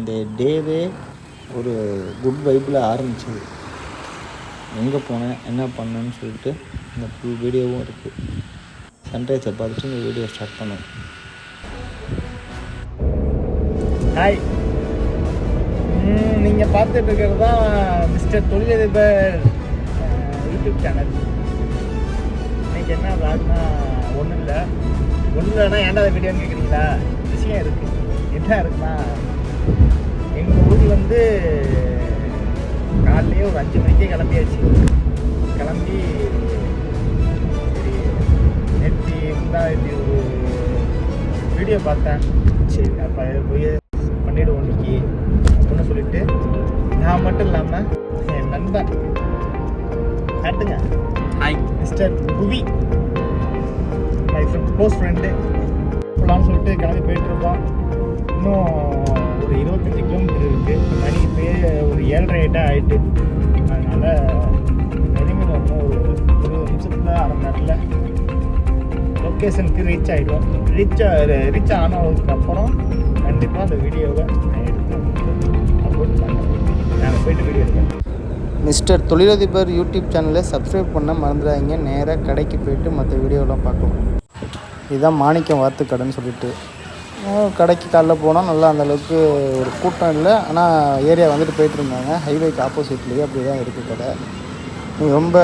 இந்த டேவே ஒரு குட் வைப்பில் ஆரம்பிச்சது. எங்கே போனேன் என்ன பண்ணேன்னு சொல்லிட்டு இந்த ஃபுல் வீடியோவும் இருக்குது சன்ரைஸை பார்த்துட்டு இந்த வீடியோ ஸ்டார்ட் பண்ணோம். ஹாய் நீங்கள் பார்த்துட்டு இருக்கிறது தான் மிஸ்டர் தொழிலதிபர் யூடியூப் சேனல் இன்னைக்கு என்ன விளாட்னா ஒன்றும் இல்லை ஒன்றும் இல்லைன்னா ஏன்டா வீடியோன்னு கேட்குறீங்களா விஷயம் இருக்குது என்ன இருக்குன்னா எங்கள் ஊரில் வந்து காலையிலே ஒரு அஞ்சு மணிக்கே கிளம்பியாச்சு. கிளம்பி சரி நேற்று முந்தாத்தி ஒரு வீடியோ பார்த்தேன். சரி அப்போ போய் பண்ணிவிடுவோம் இன்னைக்கு அப்படின்னு சொல்லிட்டு நான் மட்டும் இல்லாமல் என் நண்பன் காட்டுங்க. Hi mister Bhuvi. My friend close friend போகலான்னு சொல்லிட்டு கிளம்பி போயிட்டு இருக்கோம் இன்னும் ஒரு கிலோமீட்டர் இருக்குது மணி இப்போயே ஒரு ஏழரை எட்டாக ஆகிட்டு அதனால் இனிமேல் ஒன்றும் ஒரு இருபது நிமிஷத்தில் அரை மணி நேரத்தில் லொக்கேஷனுக்கு ரீச் ஆகிடும் ரீச் ரீச் ஆனதுக்கப்புறம் கண்டிப்பாக அந்த வீடியோவை நான் எடுத்து அப்லோட் பண்ணுறேன் நாங்கள் போயிட்டு வீடியோ எடுப்பேன் மிஸ்டர் தொழிலதிபர் யூடியூப் சேனலை சப்ஸ்கிரைப் பண்ண மறந்துடாதீங்க. நேராக கடைக்கு போயிட்டு மற்ற வீடியோலாம் பார்க்கலாம். இதுதான் மாணிக்கம் வாத்து கடைன்னு சொல்லிட்டு கடைக்கு காலைல போனால் நல்லா அந்த அளவுக்கு ஒரு கூட்டம் இல்லை. ஆனால் ஏரியா வந்துட்டு போயிட்டு இருந்தாங்க ஹைவேக்கு ஆப்போசிட்லேயே அப்படி தான் இருக்குது கடை ரொம்ப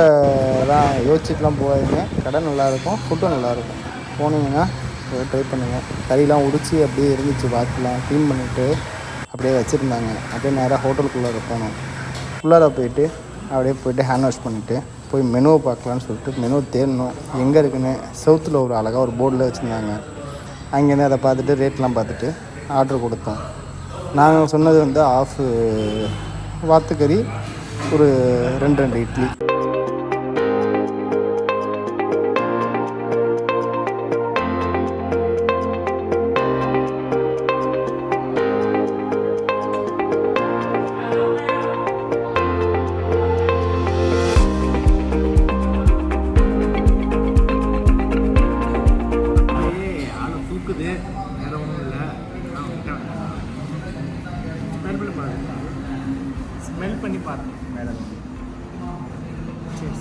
தான் யோசிச்சுட்டுலாம் போகாதீங்க. கடை நல்லாயிருக்கும் ஃபுட்டும் நல்லாயிருக்கும் போனீங்கன்னா ட்ரை பண்ணுங்கள் கறிலாம் உடிச்சு அப்படியே இருந்துச்சு பார்த்துலாம் க்ளீன் பண்ணிவிட்டு அப்படியே வச்சுருந்தாங்க. அப்படியே நேராக ஹோட்டலுக்குள்ளே போனோம் உள்ளார போயிட்டு அப்படியே போயிட்டு ஹேண்ட் வாஷ் பண்ணிவிட்டு போய் மெனுவை பார்க்கலான்னு சொல்லிட்டு மெனு தேடணும். எங்கே இருக்குன்னு சவுத்தில் ஒரு அழகாக ஒரு போர்டில் வச்சுருந்தாங்க. அங்கேருந்து அதை பார்த்துட்டு ரேட்லாம் பார்த்துட்டு ஆர்டர் கொடுத்தோம். நாங்கள் சொன்னது வந்து ஆஃப் வாத்துக்கறி ஒரு ரெண்டு ரெண்டு இட்லி. ஸ்மெல் பண்ணி பாருங்க. ஸ்மெல் பண்ணி பாருங்க மேடம் சரி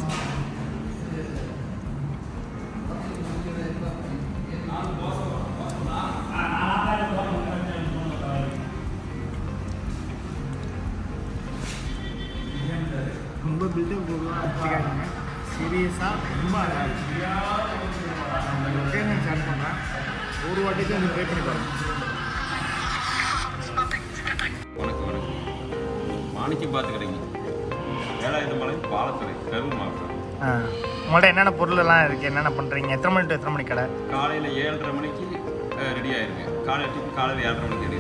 ரொம்ப பில்டப் போடுவா வச்சுக்காதீங்க சீரியஸாக ரொம்ப அழகாக இருக்கு. நான் லொக்கேஷன் ஷேர் பண்ணுறேன் ஒரு வாட்டிக்கு வந்து ட்ரை பண்ணி பாருங்கள் மாணிக்கம் பார்த்துக்கிறீங்க வேலாயுத மலை பாலத்துறை கரூர் மாவட்டம். உங்கள்ட்ட என்னென்ன பொருள் எல்லாம் இருக்குது என்னென்ன பண்ணுறீங்க எத்தனை மணி டு எத்தனை மணி கடை? காலையில் ஏழரை மணிக்கு ரெடி ஆயிருங்க. காலையில் டிஃபன் காலையில் ஏழரை மணிக்கு ரெடி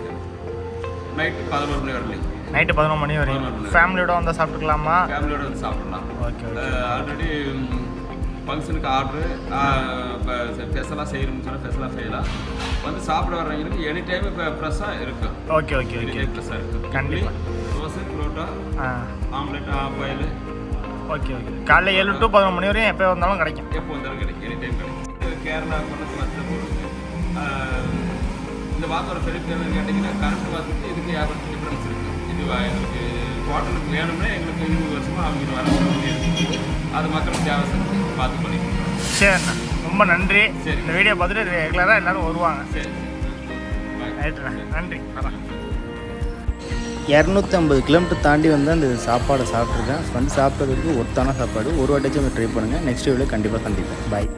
நைட்டு பதினோரு மணி வரலைங்க நைட்டு பதினொரு மணி வரையும். ஃபேமிலியோட வந்தால் சாப்பிட்டுக்கலாமா? ஃபேமிலியோட வந்து சாப்பிடலாம். ஓகே ஓகே ஆல்ரெடி ஃபங்க்ஷனுக்கு ஆர்டரு இப்போ ஸ்பெஷலாக செய்யணும்னு சொன்னால் ஸ்பெஷலாக செய்யலாம். வந்து சாப்பிட வர்றவங்களுக்கு எனி டைம் இப்போ ஃப்ரெஷ்ஷாக இருக்கும். ஓகே ஓகே ஓகே ஃப்ரெஷ்ஷாக இருக்கும். கண்டிப்பா. புரோட்டா ஆ. Omelette half boil okay okay. காலைல ஏழு டு பதினொரு மணி வரையும் எப்போ வந்தாலும் கிடைக்கும். எப்போ வந்தாலும் கிடைக்கும். எனி டைம் கிடைக்கும். கேரளா பண்ணது மற்ற பொருள் இந்த வாத்தோட செழிப்பு என்னன்னு கேட்டிங்கன்னா கரண்ட் வாத்துக்கு இதுக்கு ஏகப்பட்ட டிஃப்ரென்ஸ் இருக்குது இது எங்களுக்கு ஹோட்டலுக்கு வேணும்னா எங்களுக்கு இருபது வருஷமாக அவங்க வர அது மக்களுக்கு தேவை செஞ்சு பார்த்து பண்ணி கொடுக்குறோம் சரிண்ணா. ரொம்ப நன்றி. சரி. இந்த வீடியோ பார்த்துட்டு ரெகுலராக எல்லாரும் வருவாங்க. சரி. ரைட்டுண்ணா நன்றி. வரேன் இரநூத்தி ஐம்பது கிலோமீட்டர் தாண்டி வந்து அந்த சாப்பாடை சாப்பிட்ருக்கேன் வந்து சாப்பிட்டதுக்கு ஒருத்தான சாப்பாடு. ஒரு வாட்டிச்சும் ட்ரை பண்ணுங்கள் நெக்ஸ்ட் வீடியோ கண்டிப்பாக சந்திப்போம். பாய்